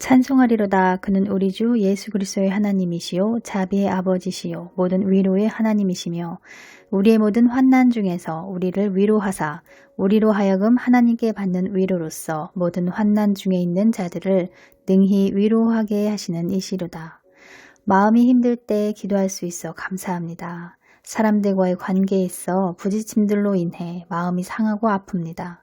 찬송하리로다 그는 우리 주 예수 그리스도의 하나님이시요 자비의 아버지시요 모든 위로의 하나님이시며 우리의 모든 환난 중에서 우리를 위로하사 우리로 하여금 하나님께 받는 위로로서 모든 환난 중에 있는 자들을 능히 위로하게 하시는 이시로다. 마음이 힘들 때 기도할 수 있어 감사합니다. 사람들과의 관계에 있어 부딪힘들로 인해 마음이 상하고 아픕니다.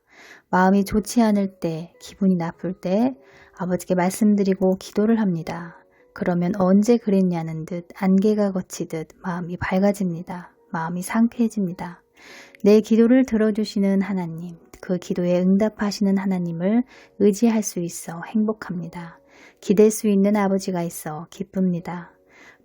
마음이 좋지 않을 때, 기분이 나쁠 때 아버지께 말씀드리고 기도를 합니다. 그러면 언제 그랬냐는 듯 안개가 거치듯 마음이 밝아집니다. 마음이 상쾌해집니다. 내 기도를 들어주시는 하나님, 그 기도에 응답하시는 하나님을 의지할 수 있어 행복합니다. 기댈 수 있는 아버지가 있어 기쁩니다.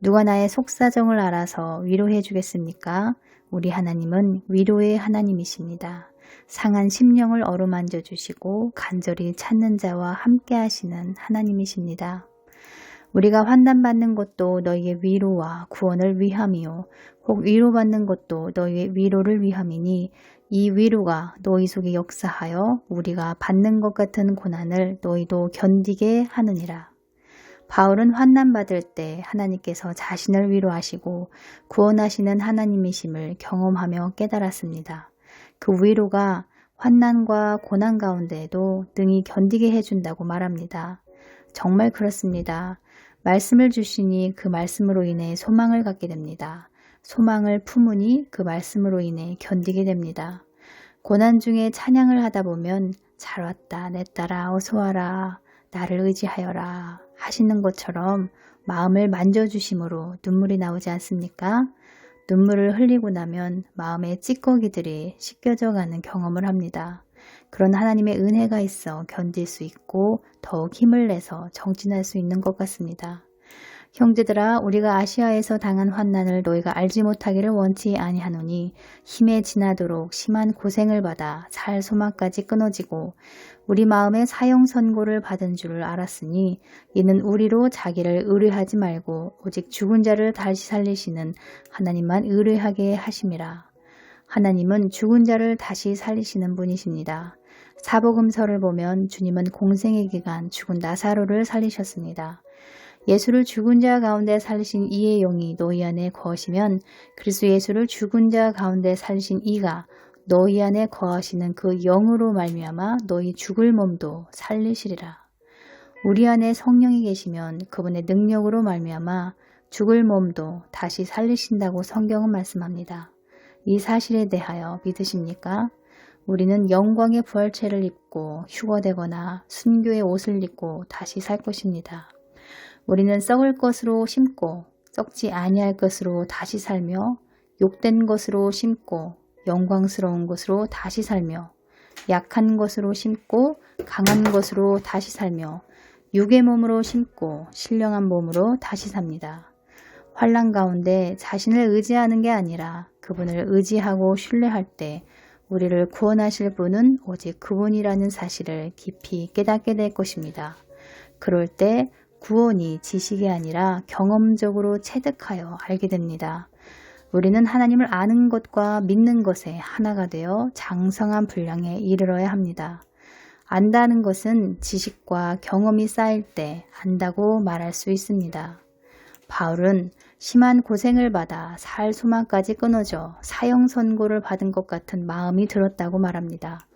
누가 나의 속사정을 알아서 위로해 주겠습니까? 우리 하나님은 위로의 하나님이십니다. 상한 심령을 어루만져 주시고 간절히 찾는 자와 함께 하시는 하나님이십니다. 우리가 환난받는 것도 너희의 위로와 구원을 위함이요. 혹 위로받는 것도 너희의 위로를 위함이니 이 위로가 너희 속에 역사하여 우리가 받는 것 같은 고난을 너희도 견디게 하느니라. 바울은 환난받을 때 하나님께서 자신을 위로하시고 구원하시는 하나님이심을 경험하며 깨달았습니다. 그 위로가 환난과 고난 가운데에도 능히 견디게 해준다고 말합니다. 정말 그렇습니다. 말씀을 주시니 그 말씀으로 인해 소망을 갖게 됩니다. 소망을 품으니 그 말씀으로 인해 견디게 됩니다. 고난 중에 찬양을 하다 보면 잘 왔다 내 딸아 어서 와라 나를 의지하여라 하시는 것처럼 마음을 만져주심으로 눈물이 나오지 않습니까? 눈물을 흘리고 나면 마음의 찌꺼기들이 씻겨져 가는 경험을 합니다. 그런 하나님의 은혜가 있어 견딜 수 있고 더욱 힘을 내서 정진할 수 있는 것 같습니다. 형제들아 우리가 아시아에서 당한 환난을 너희가 알지 못하기를 원치 아니하노니 힘에 지나도록 심한 고생을 받아 살 소망까지 끊어지고 우리 마음에 사형 선고를 받은 줄을 알았으니 이는 우리로 자기를 의뢰하지 말고 오직 죽은 자를 다시 살리시는 하나님만 의뢰하게 하심이라. 하나님은 죽은 자를 다시 살리시는 분이십니다. 사복음서를 보면 주님은 공생의 기간 죽은 나사로를 살리셨습니다. 예수를 죽은 자 가운데 살리신 이의 영이 너희 안에 거하시면 그리스도 예수를 죽은 자 가운데 살리신 이가 너희 안에 거하시는 그 영으로 말미암아 너희 죽을 몸도 살리시리라. 우리 안에 성령이 계시면 그분의 능력으로 말미암아 죽을 몸도 다시 살리신다고 성경은 말씀합니다. 이 사실에 대하여 믿으십니까? 우리는 영광의 부활체를 입고 휴거되거나 순교의 옷을 입고 다시 살 것입니다. 우리는 썩을 것으로 심고 썩지 아니할 것으로 다시 살며 욕된 것으로 심고 영광스러운 것으로 다시 살며 약한 것으로 심고 강한 것으로 다시 살며 육의 몸으로 심고 신령한 몸으로 다시 삽니다. 환란 가운데 자신을 의지하는 게 아니라 그분을 의지하고 신뢰할 때 우리를 구원하실 분은 오직 그분이라는 사실을 깊이 깨닫게 될 것입니다. 그럴 때 구원이 지식이 아니라 경험적으로 체득하여 알게 됩니다. 우리는 하나님을 아는 것과 믿는 것에 하나가 되어 장성한 분량에 이르러야 합니다. 안다는 것은 지식과 경험이 쌓일 때 안다고 말할 수 있습니다. 바울은 심한 고생을 받아 살 소망까지 끊어져 사형 선고를 받은 것 같은 마음이 들었다고 말합니다.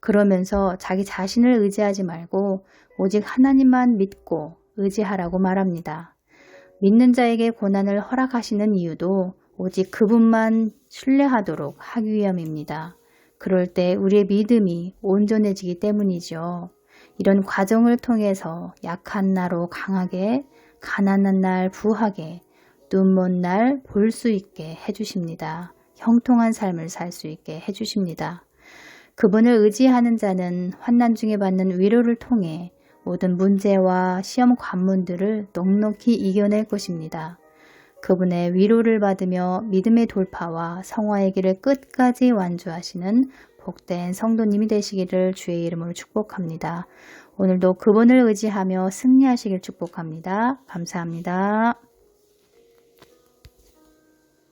그러면서 자기 자신을 의지하지 말고 오직 하나님만 믿고 의지하라고 말합니다. 믿는 자에게 고난을 허락하시는 이유도 오직 그분만 신뢰하도록 하기 위함입니다. 그럴 때 우리의 믿음이 온전해지기 때문이죠. 이런 과정을 통해서 약한 나로 강하게, 가난한 날 부하게, 눈먼 날 볼 수 있게 해주십니다. 형통한 삶을 살 수 있게 해주십니다. 그분을 의지하는 자는 환난 중에 받는 위로를 통해 모든 문제와 시험 관문들을 넉넉히 이겨낼 것입니다. 그분의 위로를 받으며 믿음의 돌파와 성화의 길을 끝까지 완주하시는 복된 성도님이 되시기를 주의 이름으로 축복합니다. 오늘도 그분을 의지하며 승리하시길 축복합니다. 감사합니다.